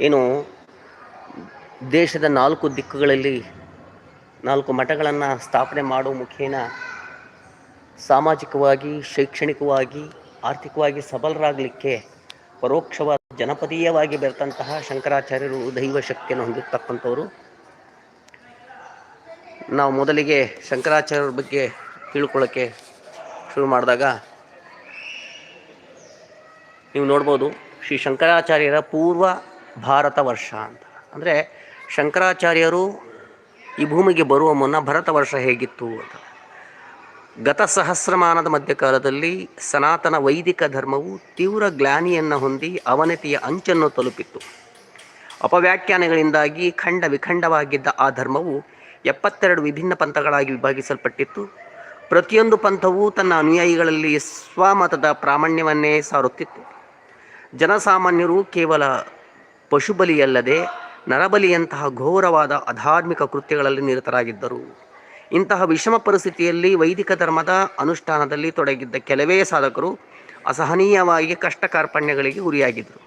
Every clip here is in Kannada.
ಏನು ದೇಶದ ನಾಲ್ಕು ದಿಕ್ಕುಗಳಲ್ಲಿ ನಾಲ್ಕು ಮಠಗಳನ್ನು ಸ್ಥಾಪನೆ ಮಾಡುವ ಮುಖೇನ ಸಾಮಾಜಿಕವಾಗಿ, ಶೈಕ್ಷಣಿಕವಾಗಿ, ಆರ್ಥಿಕವಾಗಿ ಸಬಲರಾಗಲಿಕ್ಕೆ ಪರೋಕ್ಷವಾದ ಜನಪದೀಯವಾಗಿ ಬೆರೆತಂತಹ ಶಂಕರಾಚಾರ್ಯರು ದೈವ ಶಕ್ತಿಯನ್ನು ಹೊಂದಿರ್ತಕ್ಕಂಥವರು. ನಾವು ಮೊದಲಿಗೆ ಶಂಕರಾಚಾರ್ಯರ ಬಗ್ಗೆ ತಿಳ್ಕೊಳ್ಳೋಕ್ಕೆ ಶುರು ಮಾಡಿದಾಗ ನೀವು ನೋಡ್ಬೋದು ಶ್ರೀ ಶಂಕರಾಚಾರ್ಯರ ಪೂರ್ವ ಭಾರತ ವರ್ಷ ಅಂತ. ಅಂದರೆ ಶಂಕರಾಚಾರ್ಯರು ಈ ಭೂಮಿಗೆ ಬರುವ ಮುನ್ನ ಭರತ ವರ್ಷ ಹೇಗಿತ್ತು ಅಂತ. ಗತ ಸಹಸ್ರಮಾನದ ಮಧ್ಯಕಾಲದಲ್ಲಿ ಸನಾತನ ವೈದಿಕ ಧರ್ಮವು ತೀವ್ರ ಗ್ಲಾನಿಯನ್ನು ಹೊಂದಿ ಅವನತಿಯ ಅಂಚನ್ನು ತಲುಪಿತ್ತು. ಅಪವ್ಯಾಖ್ಯಾನಗಳಿಂದಾಗಿ ಖಂಡ ವಿಖಂಡವಾಗಿದ್ದ ಆ ಧರ್ಮವು ಎಪ್ಪತ್ತೆರಡು ವಿಭಿನ್ನ ಪಂಥಗಳಾಗಿ ವಿಭಾಗಿಸಲ್ಪಟ್ಟಿತ್ತು. ಪ್ರತಿಯೊಂದು ಪಂಥವೂ ತನ್ನ ಅನುಯಾಯಿಗಳಲ್ಲಿ ಸ್ವಮತದ ಪ್ರಾಮಾಣ್ಯವನ್ನೇ ಸಾರುತ್ತಿತ್ತು. ಜನಸಾಮಾನ್ಯರು ಕೇವಲ ಪಶುಬಲಿಯಲ್ಲದೆ ನರಬಲಿಯಂತಹ ಘೋರವಾದ ಅಧಾರ್ಮಿಕ ಕೃತ್ಯಗಳಲ್ಲಿ ನಿರತರಾಗಿದ್ದರು. ಇಂತಹ ವಿಷಮ ಪರಿಸ್ಥಿತಿಯಲ್ಲಿ ವೈದಿಕ ಧರ್ಮದ ಅನುಷ್ಠಾನದಲ್ಲಿ ತೊಡಗಿದ್ದ ಕೆಲವೇ ಸಾಧಕರು ಅಸಹನೀಯವಾಗಿ ಕಷ್ಟ ಕಾರ್ಪಣ್ಯಗಳಿಗೆ ಗುರಿಯಾಗಿದ್ದರು.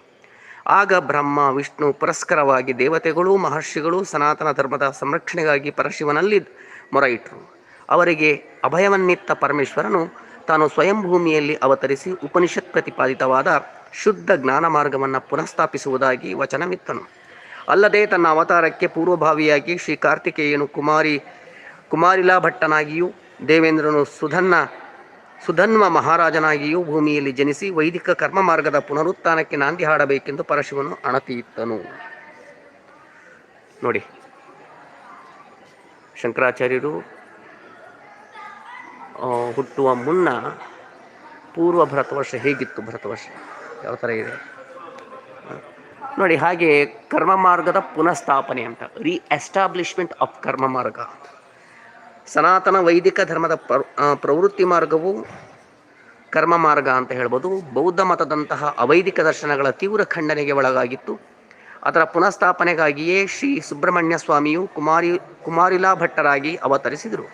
ಆಗ ಬ್ರಹ್ಮ, ವಿಷ್ಣು, ಪುರಸ್ಕರವಾಗಿ ದೇವತೆಗಳು, ಮಹರ್ಷಿಗಳು ಸನಾತನ ಧರ್ಮದ ಸಂರಕ್ಷಣೆಗಾಗಿ ಪರಶಿವನಲ್ಲಿ ಮೊರೆಯಿಟ್ಟರು. ಅವರಿಗೆ ಅಭಯವನ್ನಿತ್ತ ಪರಮೇಶ್ವರನು ತಾನು ಸ್ವಯಂಭೂಮಿಯಲ್ಲಿ ಅವತರಿಸಿ ಉಪನಿಷತ್ ಪ್ರತಿಪಾದಿತವಾದ ಶುದ್ಧ ಜ್ಞಾನ ಮಾರ್ಗವನ್ನು ಪುನಃಸ್ಥಾಪಿಸುವುದಾಗಿ ವಚನವಿತ್ತನು ಅಲ್ಲದೆ ತನ್ನ ಅವತಾರಕ್ಕೆ ಪೂರ್ವಭಾವಿಯಾಗಿ ಶ್ರೀ ಕಾರ್ತಿಕೇಯನು ಕುಮಾರಿ ಕುಮಾರಿಲಾ ಭಟ್ಟನಾಗಿಯೂ ದೇವೇಂದ್ರನು ಸುಧನ್ನ, ಸುಧನ್ವ ಮಹಾರಾಜನಾಗಿಯೂ ಭೂಮಿಯಲ್ಲಿ ಜನಿಸಿ ವೈದಿಕ ಕರ್ಮ ಮಾರ್ಗದ ಪುನರುತ್ಥಾನಕ್ಕೆ ನಾಂದಿ ಹಾಡಬೇಕೆಂದು ಪರಶಿವನು ಅಣತಿಯಿತ್ತನು. ನೋಡಿ. ಶಂಕರಾಚಾರ್ಯರು ಹುಟ್ಟುವ ಮುನ್ನ ಪೂರ್ವ ಭರತವರ್ಷ ಹೇಗಿತ್ತು ಭರತವರ್ಷ ಯಾವ ಥರ ಇದೆ? ನೋಡಿ, ಹಾಗೆ ಕರ್ಮ ಮಾರ್ಗದ ಪುನಃಸ್ಥಾಪನೆ ಅಂತ ರೀ ಎಸ್ಟಾಬ್ಲಿಷ್ಮೆಂಟ್ ಆಫ್ ಕರ್ಮ ಮಾರ್ಗ ಸನಾತನ ವೈದಿಕ ಧರ್ಮದ ಪ್ರ ಪ್ರವೃತ್ತಿ ಮಾರ್ಗವು ಕರ್ಮ ಮಾರ್ಗ ಅಂತ ಹೇಳ್ಬೋದು. ಬೌದ್ಧ ಮತದಂತಹ ಅವೈದಿಕ ದರ್ಶನಗಳ ತೀವ್ರ ಖಂಡನೆಗೆ ಒಳಗಾಗಿತ್ತು. ಅದರ ಪುನಃಸ್ಥಾಪನೆಗಾಗಿಯೇ ಶ್ರೀ ಸುಬ್ರಹ್ಮಣ್ಯ ಸ್ವಾಮಿಯು ಕುಮಾರಿ ಕುಮಾರಿಲಾ ಭಟ್ಟರಾಗಿ ಅವತರಿಸಿದರು.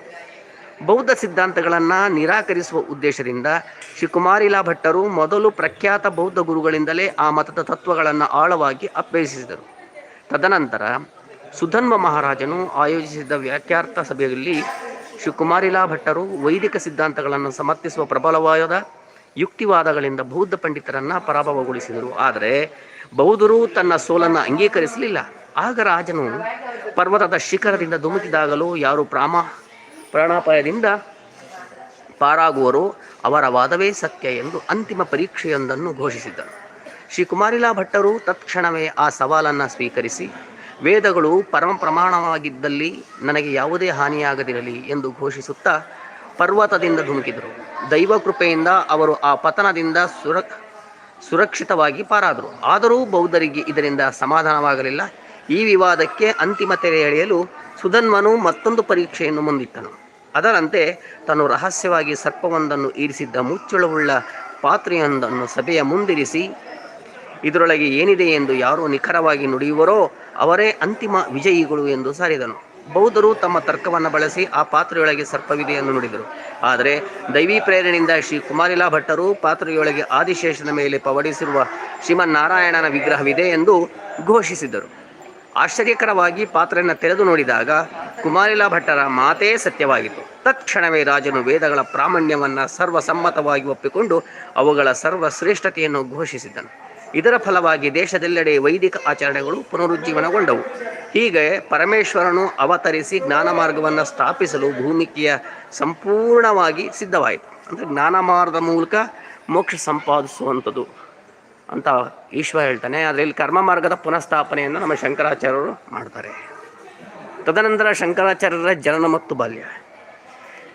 ಬೌದ್ಧ ಸಿದ್ಧಾಂತಗಳನ್ನು ನಿರಾಕರಿಸುವ ಉದ್ದೇಶದಿಂದ ಶ್ರೀಕುಮಾರಿಲಾ ಭಟ್ಟರು ಮೊದಲು ಪ್ರಖ್ಯಾತ ಬೌದ್ಧ ಗುರುಗಳಿಂದಲೇ ಆ ಮತದ ತತ್ವಗಳನ್ನು ಆಳವಾಗಿ ಅಭ್ಯಸಿಸಿದರು. ತದನಂತರ ಸುಧನ್ವ ಮಹಾರಾಜನು ಆಯೋಜಿಸಿದ ವ್ಯಾಖ್ಯಾರ್ಥ ಸಭೆಯಲ್ಲಿ ಶ್ರೀಕುಮಾರಿಲಾ ಭಟ್ಟರು ವೈದಿಕ ಸಿದ್ಧಾಂತಗಳನ್ನು ಸಮರ್ಥಿಸುವ ಪ್ರಬಲವಾದ ಯುಕ್ತಿವಾದಗಳಿಂದ ಬೌದ್ಧ ಪಂಡಿತರನ್ನು ಪರಾಭವಗೊಳಿಸಿದರು. ಆದರೆ ಬೌದ್ಧರು ತನ್ನ ಸೋಲನ್ನು ಅಂಗೀಕರಿಸಲಿಲ್ಲ. ಆಗ ರಾಜನು ಪರ್ವತದ ಶಿಖರದಿಂದ ಧುಮುಕಿದಾಗಲೂ ಯಾರು ಪ್ರಾಮ ಪ್ರಾಣಾಪಾಯದಿಂದ ಪಾರಾಗುವರು ಅವರ ವಾದವೇ ಸತ್ಯ ಎಂದು ಅಂತಿಮ ಪರೀಕ್ಷೆಯೊಂದನ್ನು ಘೋಷಿಸಿದ್ದರು. ಶ್ರೀ ಕುಮಾರಿಲಾ ಭಟ್ಟರು ತತ್ಕ್ಷಣವೇ ಆ ಸವಾಲನ್ನು ಸ್ವೀಕರಿಸಿ, ವೇದಗಳು ಪರಮ ಪ್ರಮಾಣವಾಗಿದ್ದಲ್ಲಿ ನನಗೆ ಯಾವುದೇ ಹಾನಿಯಾಗದಿರಲಿ ಎಂದು ಘೋಷಿಸುತ್ತಾ ಪರ್ವತದಿಂದ ಧುಮುಕಿದರು. ದೈವ ಕೃಪೆಯಿಂದ ಅವರು ಆ ಪತನದಿಂದ ಸುರ, ಸುರಕ್ಷಿತವಾಗಿ ಪಾರಾದರು. ಆದರೂ ಬೌದ್ಧರಿಗೆ ಇದರಿಂದ ಸಮಾಧಾನವಾಗಲಿಲ್ಲ. ಈ ವಿವಾದಕ್ಕೆ ಅಂತಿಮ ತೆರೆ ಎಳೆಯಲು ಸುಧನ್ವನು ಮತ್ತೊಂದು ಪರೀಕ್ಷೆಯನ್ನು ಮುಂದಿಟ್ಟನು. ಅದರಂತೆ ತಾನು ರಹಸ್ಯವಾಗಿ ಸರ್ಪವೊಂದನ್ನು ಇರಿಸಿದ್ದ ಮುಚ್ಚಳವುಳ್ಳ ಪಾತ್ರೆಯೊಂದನ್ನು ಸಭೆಯ ಮುಂದಿರಿಸಿ, ಇದರೊಳಗೆ ಏನಿದೆ ಎಂದು ಯಾರು ನಿಖರವಾಗಿ ನುಡಿಯುವರೋ ಅವರೇ ಅಂತಿಮ ವಿಜಯಿಗಳು ಎಂದು ಸಾರಿದನು. ಬೌದ್ಧರು ತಮ್ಮ ತರ್ಕವನ್ನು ಬಳಸಿ ಆ ಪಾತ್ರೆಯೊಳಗೆ ಸರ್ಪವಿದೆ ಎಂದು ನುಡಿದರು. ಆದರೆ ದೈವಿ ಪ್ರೇರಣೆಯಿಂದ ಶ್ರೀ ಕುಮಾರಿಲಾ ಭಟ್ಟರು ಪಾತ್ರೆಯೊಳಗೆ ಆದಿಶೇಷನ ಮೇಲೆ ಪವಡಿಸಿರುವ ಶ್ರೀಮನ್ನಾರಾಯಣನ ವಿಗ್ರಹವಿದೆ ಎಂದು ಘೋಷಿಸಿದರು. ಆಶ್ಚರ್ಯಕರವಾಗಿ ಪಾತ್ರೆಯನ್ನು ತೆರೆದು ನೋಡಿದಾಗ ಕುಮಾರಿಲಾ ಭಟ್ಟರ ಮಾತೇ ಸತ್ಯವಾಗಿತ್ತು. ತತ್ಕ್ಷಣವೇ ರಾಜನು ವೇದಗಳ ಪ್ರಾಮಾಣ್ಯವನ್ನು ಸರ್ವಸಮ್ಮತವಾಗಿ ಒಪ್ಪಿಕೊಂಡು ಅವುಗಳ ಸರ್ವಶ್ರೇಷ್ಠತೆಯನ್ನು ಘೋಷಿಸಿದನು. ಇದರ ಫಲವಾಗಿ ದೇಶದೆಲ್ಲೆಡೆ ವೈದಿಕ ಆಚರಣೆಗಳು ಪುನರುಜ್ಜೀವನಗೊಂಡವು. ಹೀಗೆ ಪರಮೇಶ್ವರನು ಅವತರಿಸಿ ಜ್ಞಾನ ಮಾರ್ಗವನ್ನು ಸ್ಥಾಪಿಸಲು ಭೂಮಿಕೆಯ ಸಂಪೂರ್ಣವಾಗಿ ಸಿದ್ಧವಾಯಿತು. ಅಂದರೆ ಜ್ಞಾನ ಮಾರ್ಗದ ಮೂಲಕ ಮೋಕ್ಷ ಸಂಪಾದಿಸುವಂಥದ್ದು. ಅಂತ ಈಶ್ವರ ಹೇಳ್ತಾನೆ. ಆದರೆ ಇಲ್ಲಿ ಕರ್ಮ ಮಾರ್ಗದ ಪುನಃಸ್ಥಾಪನೆಯನ್ನು ನಮ್ಮ ಶಂಕರಾಚಾರ್ಯರು ಮಾಡ್ತಾರೆ. ತದನಂತರ ಶಂಕರಾಚಾರ್ಯರ ಜನನ ಮತ್ತು ಬಾಲ್ಯ.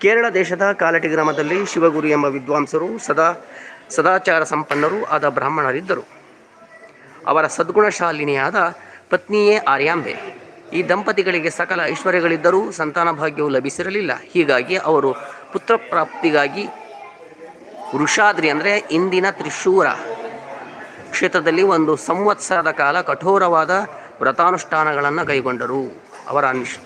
ಕೇರಳ ದೇಶದ ಕಾಲಟಿ ಗ್ರಾಮದಲ್ಲಿ ಶಿವಗುರು ಎಂಬ ವಿದ್ವಾಂಸರು ಸದಾ ಸದಾಚಾರ ಸಂಪನ್ನರು ಆದ ಬ್ರಾಹ್ಮಣರಿದ್ದರು. ಅವರ ಸದ್ಗುಣಶಾಲಿನಿಯಾದ ಪತ್ನಿಯೇ ಆರ್ಯಾಂಬೆ. ಈ ದಂಪತಿಗಳಿಗೆ ಸಕಲ ಐಶ್ವರ್ಯಗಳಿದ್ದರೂ ಸಂತಾನ ಭಾಗ್ಯವು ಲಭಿಸಿರಲಿಲ್ಲ. ಹೀಗಾಗಿ ಅವರು ಪುತ್ರ ಪ್ರಾಪ್ತಿಗಾಗಿ ವೃಷಾದ್ರಿ ಅಂದರೆ ಇಂದಿನ ತ್ರಿಶೂರ. ಕ್ಷೇತ್ರದಲ್ಲಿ ಒಂದು ಸಂವತ್ಸರದ ಕಾಲ ಕಠೋರವಾದ ವ್ರತಾನುಷ್ಠಾನಗಳನ್ನು ಕೈಗೊಂಡರು. ಅವರ ನಿಷ್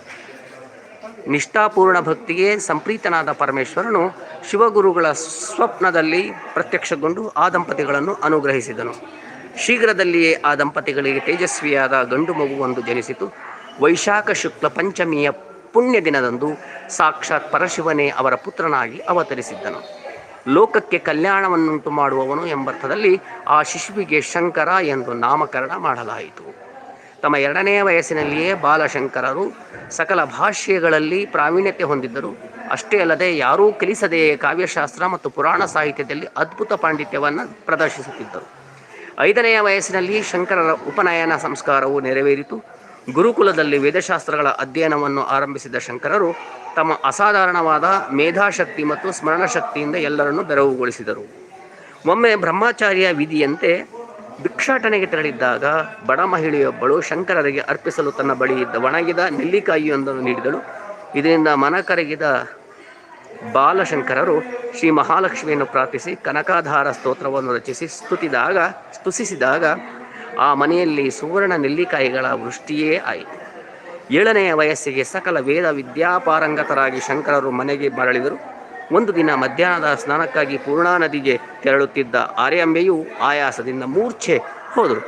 ನಿಷ್ಠಾಪೂರ್ಣ ಭಕ್ತಿಗೆ ಸಂಪ್ರೀತನಾದ ಪರಮೇಶ್ವರನು ಶಿವಗುರುಗಳ ಸ್ವಪ್ನದಲ್ಲಿ ಪ್ರತ್ಯಕ್ಷಗೊಂಡು ಆ ದಂಪತಿಗಳನ್ನು ಅನುಗ್ರಹಿಸಿದನು. ಶೀಘ್ರದಲ್ಲಿಯೇ ಆ ದಂಪತಿಗಳಿಗೆ ತೇಜಸ್ವಿಯಾದ ಗಂಡು ಮಗುವೊಂದು ಜನಿಸಿತು. ವೈಶಾಖ ಶುಕ್ಲ ಪಂಚಮಿಯ ಪುಣ್ಯ ದಿನದಂದು ಸಾಕ್ಷಾತ್ ಪರಶಿವನೇ ಅವರ ಪುತ್ರನಾಗಿ ಅವತರಿಸಿದ್ದನು. ಲೋಕಕ್ಕೆ ಕಲ್ಯಾಣವನ್ನುಂಟು ಮಾಡುವವನು ಎಂಬರ್ಥದಲ್ಲಿ ಆ ಶಿಶುವಿಗೆ ಶಂಕರ ಎಂದು ನಾಮಕರಣ ಮಾಡಲಾಯಿತು. ತಮ್ಮ ಎರಡನೇ ವಯಸ್ಸಿನಲ್ಲಿಯೇ ಬಾಲಶಂಕರರು ಸಕಲ ಭಾಷೆಗಳಲ್ಲಿ ಪ್ರಾವೀಣ್ಯತೆ ಹೊಂದಿದ್ದರು. ಅಷ್ಟೇ ಅಲ್ಲದೆ ಯಾರೂ ಕಲಿಸದೆಯೇ ಕಾವ್ಯಶಾಸ್ತ್ರ ಮತ್ತು ಪುರಾಣ ಸಾಹಿತ್ಯದಲ್ಲಿ ಅದ್ಭುತ ಪಾಂಡಿತ್ಯವನ್ನು ಪ್ರದರ್ಶಿಸುತ್ತಿದ್ದರು. ಐದನೆಯ ವಯಸ್ಸಿನಲ್ಲಿ ಶಂಕರರ ಉಪನಯನ ಸಂಸ್ಕಾರವು ನೆರವೇರಿತು. ಗುರುಕುಲದಲ್ಲಿ ವೇದಶಾಸ್ತ್ರಗಳ ಅಧ್ಯಯನವನ್ನು ಆರಂಭಿಸಿದ ಶಂಕರರು ತಮ್ಮ ಅಸಾಧಾರಣವಾದ ಮೇಧಾಶಕ್ತಿ ಮತ್ತು ಸ್ಮರಣಶಕ್ತಿಯಿಂದ ಎಲ್ಲರನ್ನೂ ಬೆರವುಗೊಳಿಸಿದರು. ಒಮ್ಮೆ ಬ್ರಹ್ಮಾಚಾರ್ಯ ವಿಧಿಯಂತೆ ಭಿಕ್ಷಾಟನೆಗೆ ತೆರಳಿದ್ದಾಗ ಬಡ ಮಹಿಳೆಯೊಬ್ಬಳು ಶಂಕರರಿಗೆ ಅರ್ಪಿಸಲು ತನ್ನ ಬಳಿ ಇದ್ದ ಒಣಗಿದ ನೆಲ್ಲಿಕಾಯಿಯೊಂದನ್ನು ನೀಡಿದಳು. ಇದರಿಂದ ಮನ ಕರಗಿದ ಬಾಲಶಂಕರರು ಶ್ರೀ ಮಹಾಲಕ್ಷ್ಮಿಯನ್ನು ಪ್ರಾರ್ಥಿಸಿ ಕನಕಾಧಾರ ಸ್ತೋತ್ರವನ್ನು ರಚಿಸಿ ಸ್ತುತಿದಾಗ ಸ್ತುತಿಸಿದಾಗ ಆ ಮನೆಯಲ್ಲಿ ಸುವರ್ಣ ನೆಲ್ಲಿಕಾಯಿಗಳ ವೃಷ್ಟಿಯೇ ಆಯಿತು. ಏಳನೆಯ ವಯಸ್ಸಿಗೆ ಸಕಲ ವೇದ ವಿದ್ಯಾಪಾರಂಗತರಾಗಿ ಶಂಕರರು ಮನೆಗೆ ಮರಳಿದರು. ಒಂದು ದಿನ ಮಧ್ಯಾಹ್ನದ ಸ್ನಾನಕ್ಕಾಗಿ ಪೂರ್ಣಾ ನದಿಗೆ ತೆರಳುತ್ತಿದ್ದ ಆರ್ಯಾಂಬೆಯು ಆಯಾಸದಿಂದ ಮೂರ್ಛೆ ಹೋದರು.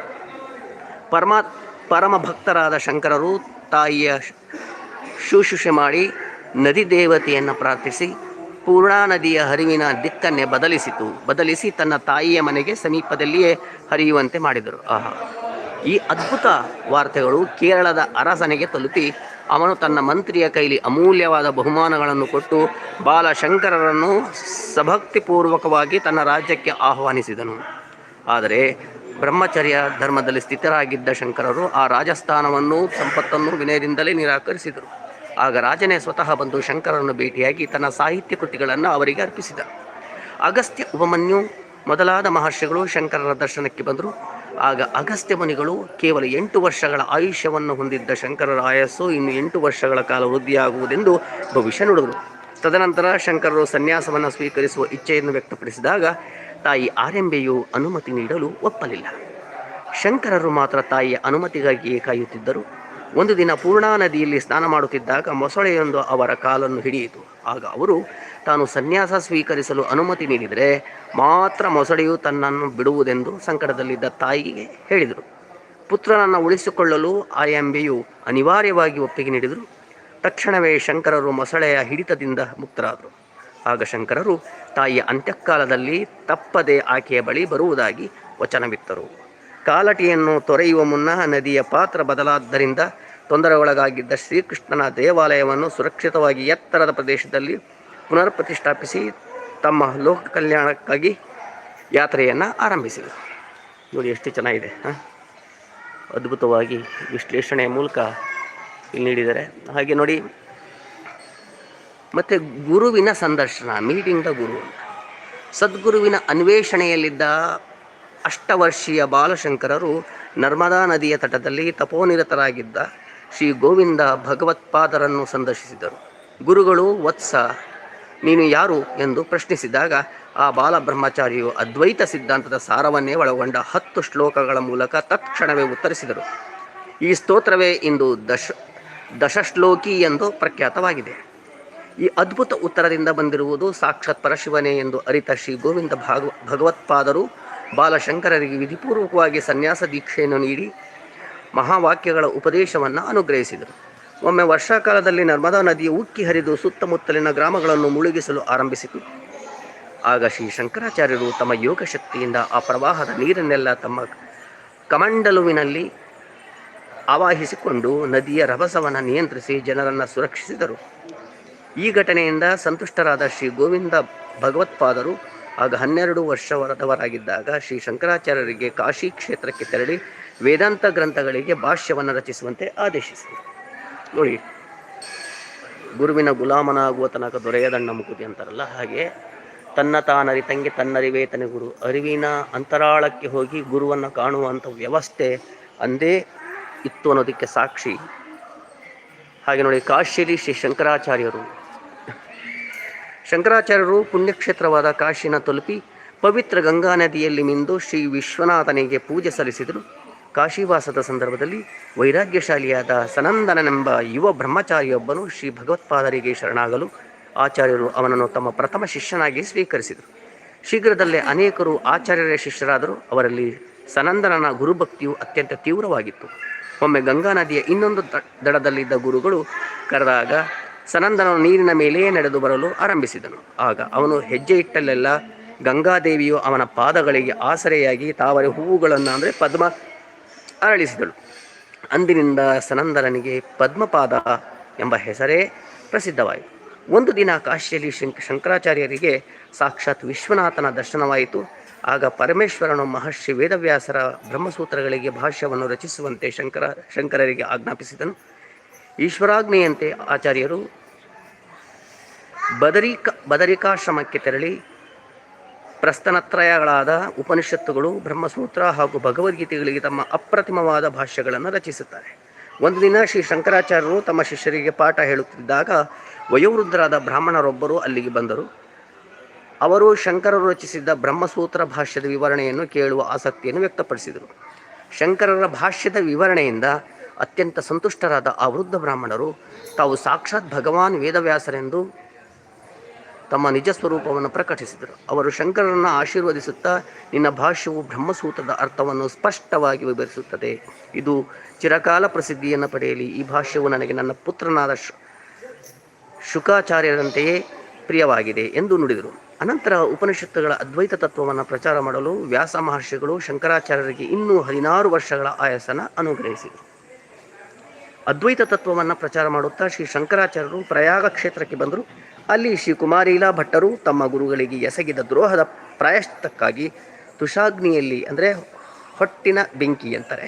ಪರಮಾ, ಪರಮ ಭಕ್ತರಾದ ಶಂಕರರು ತಾಯಿಯ ಶುಶ್ರೂಷೆ ಮಾಡಿ ನದಿ ದೇವತೆಯನ್ನು ಪ್ರಾರ್ಥಿಸಿ ಪೂರ್ಣಾ ನದಿಯ ಹರಿವಿನ ದಿಕ್ಕನ್ನೇ ಬದಲಿಸಿತು. ಬದಲಿಸಿ ತನ್ನ ತಾಯಿಯ ಮನೆಗೆ ಸಮೀಪದಲ್ಲಿಯೇ ಹರಿಯುವಂತೆ ಮಾಡಿದರು. ಆಹಾ. ಈ ಅದ್ಭುತ ವಾರ್ತೆಗಳು ಕೇರಳದ ಅರಸನಿಗೆ ತಲುಪಿ, ಅವನು ತನ್ನ ಮಂತ್ರಿಯ ಕೈಲಿ ಅಮೂಲ್ಯವಾದ ಬಹುಮಾನಗಳನ್ನು ಕೊಟ್ಟು ಬಾಲಶಂಕರರನ್ನು ಸಭಕ್ತಿಪೂರ್ವಕವಾಗಿ ತನ್ನ ರಾಜ್ಯಕ್ಕೆ ಆಹ್ವಾನಿಸಿದನು. ಆದರೆ ಬ್ರಹ್ಮಚರ್ಯ ಧರ್ಮದಲ್ಲಿ ಸ್ಥಿತರಾಗಿದ್ದ ಶಂಕರರು ಆ ರಾಜಸ್ಥಾನವನ್ನು ಸಂಪತ್ತನ್ನು ವಿನಯದಿಂದಲೇ ನಿರಾಕರಿಸಿದರು. ಆಗ ರಾಜನೇ ಸ್ವತಃ ಬಂದು ಶಂಕರರನ್ನು ಭೇಟಿಯಾಗಿ ತನ್ನ ಸಾಹಿತ್ಯ ಕೃತಿಗಳನ್ನು ಅವರಿಗೆ ಅರ್ಪಿಸಿದ. ಅಗಸ್ತ್ಯ ಉಪಮನ್ಯು ಮೊದಲಾದ ಮಹರ್ಷಿಗಳು ಶಂಕರರ ದರ್ಶನಕ್ಕೆ ಬಂದರು. ಆಗ ಅಗಸ್ತ್ಯ ಮುನಿಗಳು ಕೇವಲ ಎಂಟು ವರ್ಷಗಳ ಆಯುಷ್ಯವನ್ನು ಹೊಂದಿದ್ದ ಶಂಕರರ ಆಯಸ್ಸು ಇನ್ನು ಎಂಟು ವರ್ಷಗಳ ಕಾಲ ವೃದ್ಧಿಯಾಗುವುದೆಂದು ಭವಿಷ್ಯ ನುಡಿದರು. ತದನಂತರ ಶಂಕರರು ಸನ್ಯಾಸವನ್ನು ಸ್ವೀಕರಿಸುವ ಇಚ್ಛೆಯನ್ನು ವ್ಯಕ್ತಪಡಿಸಿದಾಗ ತಾಯಿ ಆರೆಂಬೆಯು ಅನುಮತಿ ನೀಡಲು ಒಪ್ಪಲಿಲ್ಲ. ಶಂಕರರು ಮಾತ್ರ ತಾಯಿಯ ಅನುಮತಿಗಾಗಿಯೇ ಕಾಯುತ್ತಿದ್ದರು. ಒಂದು ದಿನ ಪೂರ್ಣಾ ನದಿಯಲ್ಲಿ ಸ್ನಾನ ಮಾಡುತ್ತಿದ್ದಾಗ ಮೊಸಳೆಯೊಂದು ಅವರ ಕಾಲನ್ನು ಹಿಡಿಯಿತು. ಆಗ ಅವರು ತಾನು ಸನ್ಯಾಸ ಸ್ವೀಕರಿಸಲು ಅನುಮತಿ ನೀಡಿದರೆ ಮಾತ್ರ ಮೊಸಳೆಯು ತನ್ನನ್ನು ಬಿಡುವುದೆಂದು ಸಂಕಟದಲ್ಲಿದ್ದ ತಾಯಿಗೆ ಹೇಳಿದರು. ಪುತ್ರನನ್ನು ಉಳಿಸಿಕೊಳ್ಳಲು ಆಯಂಬೆಯು ಅನಿವಾರ್ಯವಾಗಿ ಒಪ್ಪಿಗೆ ನೀಡಿದರು. ತಕ್ಷಣವೇ ಶಂಕರರು ಮೊಸಳೆಯ ಹಿಡಿತದಿಂದ ಮುಕ್ತರಾದರು. ಆಗ ಶಂಕರರು ತಾಯಿಯ ಅಂತ್ಯಕಾಲದಲ್ಲಿ ತಪ್ಪದೆ ಆಕೆಯ ಬಳಿ ಬರುವುದಾಗಿ ವಚನವಿತ್ತರು. ಕಾಲಟಿಯನ್ನು ತೊರೆಯುವ ಮುನ್ನ ನದಿಯ ಪಾತ್ರ ಬದಲಾದ್ದರಿಂದ ತೊಂದರೆಗೊಳಗಾಗಿದ್ದ ಶ್ರೀಕೃಷ್ಣನ ದೇವಾಲಯವನ್ನು ಸುರಕ್ಷಿತವಾಗಿ ಎತ್ತರದ ಪ್ರದೇಶದಲ್ಲಿ ಪುನರ್ ಪ್ರತಿಷ್ಠಾಪಿಸಿ ತಮ್ಮ ಲೋಕ ಕಲ್ಯಾಣಕ್ಕಾಗಿ ಯಾತ್ರೆಯನ್ನು ಆರಂಭಿಸಿದರು. ನೋಡಿ ಎಷ್ಟು ಚೆನ್ನಾಗಿದೆ ಅದ್ಭುತವಾಗಿ ವಿಶ್ಲೇಷಣೆಯ ಮೂಲಕ ಇಲ್ಲಿ ನೀಡಿದ್ದಾರೆ. ಹಾಗೆ ನೋಡಿ, ಮತ್ತು ಗುರುವಿನ ಸಂದರ್ಶನ ಮೀಟಿಂಗ್ ದ ಗುರು ಸದ್ಗುರುವಿನ ಅನ್ವೇಷಣೆಯಲ್ಲಿದ್ದ ಅಷ್ಟವರ್ಷೀಯ ಬಾಲಶಂಕರರು ನರ್ಮದಾ ನದಿಯ ತಟದಲ್ಲಿ ತಪೋನಿರತರಾಗಿದ್ದ ಶ್ರೀ ಗೋವಿಂದ ಭಗವತ್ಪಾದರನ್ನು ಸಂದರ್ಶಿಸಿದರು. ಗುರುಗಳು ವತ್ಸ ನೀನು ಯಾರು ಎಂದು ಪ್ರಶ್ನಿಸಿದಾಗ ಆ ಬಾಲಬ್ರಹ್ಮಚಾರಿಯು ಅದ್ವೈತ ಸಿದ್ಧಾಂತದ ಸಾರವನ್ನೇ ಒಳಗೊಂಡ ಹತ್ತು ಶ್ಲೋಕಗಳ ಮೂಲಕ ತತ್ಕ್ಷಣವೇ ಉತ್ತರಿಸಿದರು. ಈ ಸ್ತೋತ್ರವೇ ಇಂದು ದಶ, ದಶಶ್ಲೋಕಿ ಎಂದು ಪ್ರಖ್ಯಾತವಾಗಿದೆ. ಈ ಅದ್ಭುತ ಉತ್ತರದಿಂದ ಬಂದಿರುವುದು ಸಾಕ್ಷಾತ್ ಪರಶಿವನೇ ಎಂದು ಅರಿತ ಶ್ರೀ ಗೋವಿಂದ ಭಾಗವ, ಭಗವತ್ಪಾದರು ಬಾಲಶಂಕರರಿಗೆ ವಿಧಿಪೂರ್ವಕವಾಗಿ ಸನ್ಯಾಸ ದೀಕ್ಷೆಯನ್ನು ನೀಡಿ ಮಹಾವಾಕ್ಯಗಳ ಉಪದೇಶವನ್ನು ಅನುಗ್ರಹಿಸಿದರು. ಒಮ್ಮೆ ವರ್ಷಾಕಾಲದಲ್ಲಿ ನರ್ಮದಾ ನದಿಯು ಉಕ್ಕಿ ಹರಿದು ಸುತ್ತಮುತ್ತಲಿನ ಗ್ರಾಮಗಳನ್ನು ಮುಳುಗಿಸಲು ಆರಂಭಿಸಿತು. ಆಗ ಶ್ರೀ ಶಂಕರಾಚಾರ್ಯರು ತಮ್ಮ ಯೋಗ ಶಕ್ತಿಯಿಂದ ಆ ಪ್ರವಾಹದ ನೀರನ್ನೆಲ್ಲ ತಮ್ಮ ಕಮಂಡಲುವಿನಲ್ಲಿ ಆವಾಹಿಸಿಕೊಂಡು ನದಿಯ ರಭಸವನ್ನು ನಿಯಂತ್ರಿಸಿ ಜನರನ್ನು ಸುರಕ್ಷಿಸಿದರು. ಈ ಘಟನೆಯಿಂದ ಸಂತುಷ್ಟರಾದ ಶ್ರೀ ಗೋವಿಂದ ಭಗವತ್ಪಾದರು, ಆಗ ಹನ್ನೆರಡು ವರ್ಷವರದವರಾಗಿದ್ದಾಗ ಶ್ರೀ ಶಂಕರಾಚಾರ್ಯರಿಗೆ ಕಾಶಿ ಕ್ಷೇತ್ರಕ್ಕೆ ತೆರಳಿ ವೇದಾಂತ ಗ್ರಂಥಗಳಿಗೆ ಭಾಷ್ಯವನ್ನು ರಚಿಸುವಂತೆ ಆದೇಶಿಸಿದರು. ನೋಡಿ, ಗುರುವಿನ ಗುಲಾಮನಾಗುವ ತನಕ ದೊರೆಯದಣ್ಣ ಮುಕುತಿ ಅಂತಾರಲ್ಲ, ಹಾಗೆ ತನ್ನ ತಾನರಿತಂಗೆ ತನ್ನರಿವೇ ತನ್ನ ಗುರು ಅರಿವಿನ ಅಂತರಾಳಕ್ಕೆ ಹೋಗಿ ಗುರುವನ್ನು ಕಾಣುವಂಥ ವ್ಯವಸ್ಥೆ ಅಂದೇ ಇತ್ತು ಅನ್ನೋದಕ್ಕೆ ಸಾಕ್ಷಿ. ಹಾಗೆ ನೋಡಿ, ಕಾಶಿಯಲ್ಲಿ ಶ್ರೀ ಶಂಕರಾಚಾರ್ಯರು. ಶಂಕರಾಚಾರ್ಯರು ಪುಣ್ಯಕ್ಷೇತ್ರವಾದ ಕಾಶಿನ ತಲುಪಿ ಪವಿತ್ರ ಗಂಗಾ ನದಿಯಲ್ಲಿ ಮಿಂದು ಶ್ರೀ ವಿಶ್ವನಾಥನಿಗೆ ಪೂಜೆ ಸಲ್ಲಿಸಿದರು. ಕಾಶಿವಾಸದ ಸಂದರ್ಭದಲ್ಲಿ ವೈರಾಗ್ಯಶಾಲಿಯಾದ ಸನಂದನನೆಂಬ ಯುವ ಬ್ರಹ್ಮಚಾರಿಯೊಬ್ಬನು ಶ್ರೀ ಭಗವತ್ಪಾದರಿಗೆ ಶರಣಾಗಲು ಆಚಾರ್ಯರು ಅವನನ್ನು ತಮ್ಮ ಪ್ರಥಮ ಶಿಷ್ಯನಾಗಿ ಸ್ವೀಕರಿಸಿದರು. ಶೀಘ್ರದಲ್ಲೇ ಅನೇಕರು ಆಚಾರ್ಯರ ಶಿಷ್ಯರಾದರು. ಅವರಲ್ಲಿ ಸನಂದನನ ಗುರುಭಕ್ತಿಯು ಅತ್ಯಂತ ತೀವ್ರವಾಗಿತ್ತು. ಒಮ್ಮೆ ಗಂಗಾ ನದಿಯ ಇನ್ನೊಂದು ದಡದಲ್ಲಿದ್ದ ಗುರುಗಳು ಕರೆದಾಗ ಸನಂದನನು ನೀರಿನ ಮೇಲೆಯೇ ನಡೆದು ಬರಲು ಆರಂಭಿಸಿದನು. ಆಗ ಅವನು ಹೆಜ್ಜೆ ಇಟ್ಟಲ್ಲೆಲ್ಲ ಗಂಗಾದೇವಿಯು ಅವನ ಪಾದಗಳಿಗೆ ಆಸರೆಯಾಗಿ ತಾವರೆ ಹೂವುಗಳನ್ನು, ಅಂದರೆ ಪದ್ಮ ಅರಳಿಸಿದಳು. ಅಂದಿನಿಂದ ಸನಂದರನಿಗೆ ಪದ್ಮಪಾದ ಎಂಬ ಹೆಸರೇ ಪ್ರಸಿದ್ಧವಾಯಿತು. ಒಂದು ದಿನ ಕಾಶಿಯಲ್ಲಿ ಶಂಕ ಶಂಕರಾಚಾರ್ಯರಿಗೆ ಸಾಕ್ಷಾತ್ ವಿಶ್ವನಾಥನ ದರ್ಶನವಾಯಿತು. ಆಗ ಪರಮೇಶ್ವರನು ಮಹರ್ಷಿ ವೇದವ್ಯಾಸರ ಬ್ರಹ್ಮಸೂತ್ರಗಳಿಗೆ ಭಾಷ್ಯವನ್ನು ರಚಿಸುವಂತೆ ಶಂಕರ, ಶಂಕರರಿಗೆ ಆಜ್ಞಾಪಿಸಿದನು. ಈಶ್ವರಾಜ್ಞೆಯಂತೆ ಆಚಾರ್ಯರು ಬದರಿಕ, ಬದರಿಕಾಶ್ರಮಕ್ಕೆ ತೆರಳಿ ಪ್ರಸ್ತನತ್ರಯಗಳಾದ ಉಪನಿಷತ್ತುಗಳು, ಬ್ರಹ್ಮಸೂತ್ರ ಹಾಗೂ ಭಗವದ್ಗೀತೆಗಳಿಗೆ ತಮ್ಮ ಅಪ್ರತಿಮವಾದ ಭಾಷ್ಯಗಳನ್ನು ರಚಿಸುತ್ತಾರೆ. ಒಂದು ದಿನ ಶ್ರೀ ಶಂಕರಾಚಾರ್ಯರು ತಮ್ಮ ಶಿಷ್ಯರಿಗೆ ಪಾಠ ಹೇಳುತ್ತಿದ್ದಾಗ ವಯೋವೃದ್ಧರಾದ ಬ್ರಾಹ್ಮಣರೊಬ್ಬರು ಅಲ್ಲಿಗೆ ಬಂದರು. ಅವರು ಶಂಕರರು ರಚಿಸಿದ್ದ ಬ್ರಹ್ಮಸೂತ್ರ ಭಾಷ್ಯದ ವಿವರಣೆಯನ್ನು ಕೇಳುವ ಆಸಕ್ತಿಯನ್ನು ವ್ಯಕ್ತಪಡಿಸಿದರು. ಶಂಕರರ ಭಾಷ್ಯದ ವಿವರಣೆಯಿಂದ ಅತ್ಯಂತ ಸಂತುಷ್ಟರಾದ ಆ ಬ್ರಾಹ್ಮಣರು ತಾವು ಸಾಕ್ಷಾತ್ ಭಗವಾನ್ ವೇದವ್ಯಾಸರೆಂದು ತಮ್ಮ ನಿಜ ಸ್ವರೂಪವನ್ನು ಪ್ರಕಟಿಸಿದರು. ಅವರು ಶಂಕರರನ್ನು ಆಶೀರ್ವದಿಸುತ್ತಾ, ನಿನ್ನ ಭಾಷ್ಯವು ಬ್ರಹ್ಮಸೂತ್ರದ ಅರ್ಥವನ್ನು ಸ್ಪಷ್ಟವಾಗಿ ವಿವರಿಸುತ್ತದೆ. ಇದು ಚಿರಕಾಲ ಪ್ರಸಿದ್ಧಿಯನ್ನು ಪಡೆಯಲಿ. ಈ ಭಾಷ್ಯವು ನನಗೆ ನನ್ನ ಪುತ್ರನಾದ ಶುಕಾಚಾರ್ಯರಂತೆಯೇ ಪ್ರಿಯವಾಗಿದೆ ಎಂದು ನುಡಿದರು. ಅನಂತರ ಉಪನಿಷತ್ತುಗಳ ಅದ್ವೈತ ತತ್ವವನ್ನು ಪ್ರಚಾರ ಮಾಡಲು ವ್ಯಾಸ ಮಹರ್ಷಿಗಳು ಶಂಕರಾಚಾರ್ಯರಿಗೆ ಇನ್ನೂ ಹದಿನಾರು ವರ್ಷಗಳ ಆಯಸನ ಅನುಗ್ರಹಿಸಿದರು. ಅದ್ವೈತ ತತ್ವವನ್ನು ಪ್ರಚಾರ ಮಾಡುತ್ತಾ ಶ್ರೀ ಶಂಕರಾಚಾರ್ಯರು ಪ್ರಯಾಗ ಕ್ಷೇತ್ರಕ್ಕೆ ಬಂದರು. ಅಲ್ಲಿ ಶ್ರೀ ಕುಮಾರೀಲಾ ಭಟ್ಟರು ತಮ್ಮ ಗುರುಗಳಿಗೆ ಎಸಗಿದ ದ್ರೋಹದ ಪ್ರಾಯಶ್ಚಿತ್ತಕ್ಕಾಗಿ ತುಷಾಗ್ನಿಯಲ್ಲಿ, ಅಂದರೆ ಹೊಟ್ಟಿನ ಬೆಂಕಿ ಅಂತಾರೆ,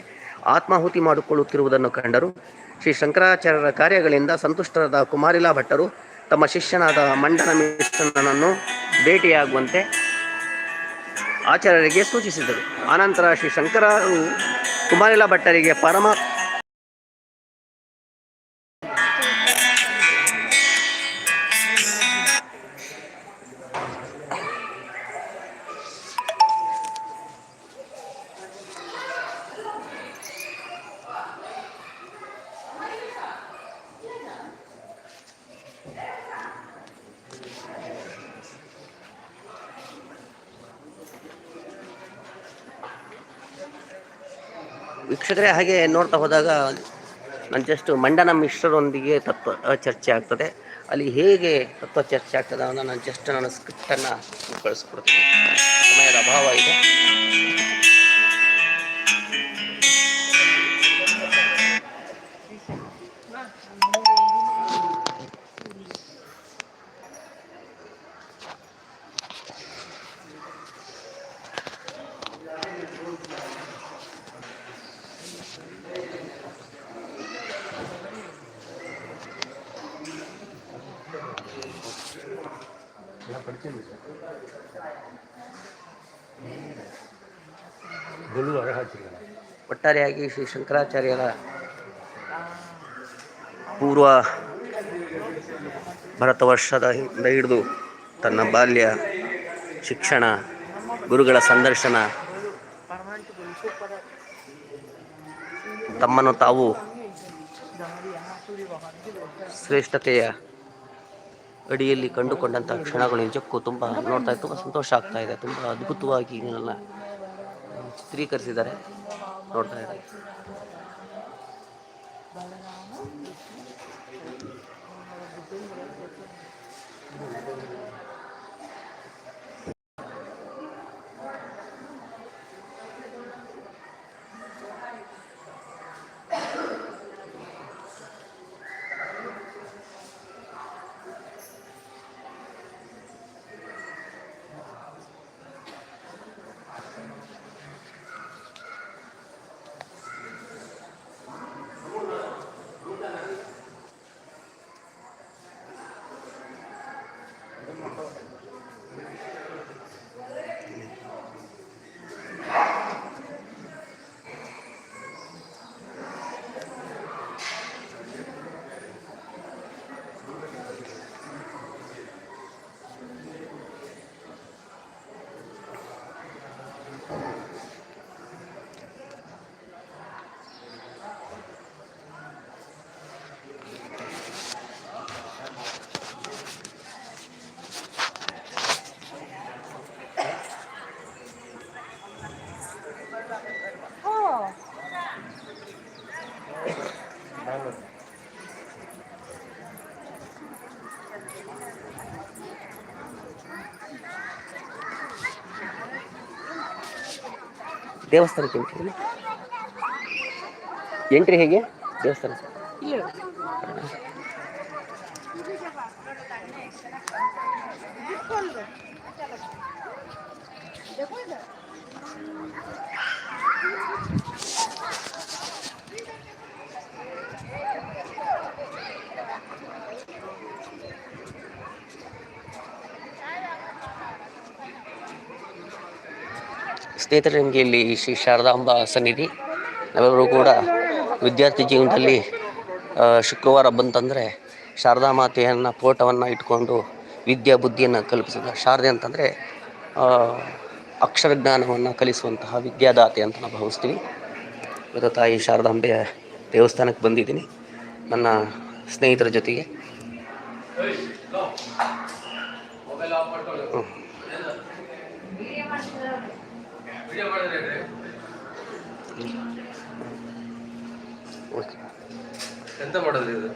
ಆತ್ಮಾಹುತಿ ಮಾಡಿಕೊಳ್ಳುತ್ತಿರುವುದನ್ನು ಕಂಡರು. ಶ್ರೀ ಶಂಕರಾಚಾರ್ಯರ ಕಾರ್ಯಗಳಿಂದ ಸಂತುಷ್ಟರಾದ ಕುಮಾರಿಲಾ ಭಟ್ಟರು ತಮ್ಮ ಶಿಷ್ಯನಾದ ಮಂಡನ ಮಿಶ್ರನನ್ನು ಭೇಟಿಯಾಗುವಂತೆ ಆಚಾರ್ಯರಿಗೆ ಸೂಚಿಸಿದರು. ಆನಂತರ ಶ್ರೀ ಶಂಕರರು ಕುಮಾರಿಲಾ ಭಟ್ಟರಿಗೆ ಪರಮ ವೀಕ್ಷಕರೇ, ಹಾಗೆ ನೋಡ್ತಾ ಹೋದಾಗ ನಾನು ಜಸ್ಟ್ ಮಂಡನ ಮಿಶ್ರರೊಂದಿಗೆ ತತ್ವ ಚರ್ಚೆ ಆಗ್ತದೆ. ಅಲ್ಲಿ ಹೇಗೆ ತತ್ವ ಚರ್ಚೆ ಆಗ್ತದೆ ಅನ್ನೋ ನಾನು ಜಸ್ಟ್ ನನ್ನ ಸ್ಕ್ರಿಪ್ಟನ್ನು ಕಳಿಸ್ಕೊಡ್ತೀನಿ. ಸಮಯದ ಅಭಾವ ಇದೆ. ಒಟ್ಟಾರೆಯಾಗಿ ಶ್ರೀ ಶಂಕರಾಚಾರ್ಯರ ಪೂರ್ವ ಭರತವರ್ಷದ ಹಿಂದೆ ಹಿಡಿದು ತನ್ನ ಬಾಲ್ಯ, ಶಿಕ್ಷಣ, ಗುರುಗಳ ಸಂದರ್ಶನ ತಮ್ಮನ್ನು ತಾವು ಶ್ರೇಷ್ಠತೆಯ ಅಡಿಯಲ್ಲಿ ಕಂಡುಕೊಂಡಂಥ ಕ್ಷಣಗಳು ನಿಜಕ್ಕೂ ತುಂಬ ನೋಡ್ತಾ ತುಂಬ ಸಂತೋಷ ಆಗ್ತಾ ಇದೆ. ತುಂಬ ಅದ್ಭುತವಾಗಿ ಇದನ್ನೆಲ್ಲ ಚಿತ್ರೀಕರಿಸಿದ್ದಾರೆ. రోడ్డు బలరామ ದೇವಸ್ಥಾನಕ್ಕೆ ಎಂಟ್ರಿ ಎಂಟ್ರಿ ಹೇಗೆ? ದೇವಸ್ಥಾನ. ಸ್ನೇಹಿತರೆ, ನಿಮಗೆ ಇಲ್ಲಿ ಶ್ರೀ ಶಾರದಾಂಬ ಸನ್ನಿಧಿ. ನಾವೆಲ್ಲರೂ ಕೂಡ ವಿದ್ಯಾರ್ಥಿ ಜೀವನದಲ್ಲಿ ಶುಕ್ರವಾರ ಬಂತಂದರೆ ಶಾರದಾ ಮಾತೆಯನ್ನು ಫೋಟೋವನ್ನು ಇಟ್ಕೊಂಡು ವಿದ್ಯಾ ಬುದ್ಧಿಯನ್ನು ಕಲ್ಪಿಸಿದ. ಶಾರದೆ ಅಂತಂದರೆ ಅಕ್ಷರ ಜ್ಞಾನವನ್ನು ಕಲಿಸುವಂತಹ ವಿದ್ಯಾದಾತೆ ಅಂತ ನಾವು ಭಾವಿಸ್ತೀವಿ. ಇವತ್ತು ತಾಯಿ ಶಾರದಾಂಬೆಯ ದೇವಸ್ಥಾನಕ್ಕೆ ಬಂದಿದ್ದೀನಿ. ನನ್ನ ಸ್ನೇಹಿತರ ಜೊತೆಗೆ. సిద్ధపడలేదు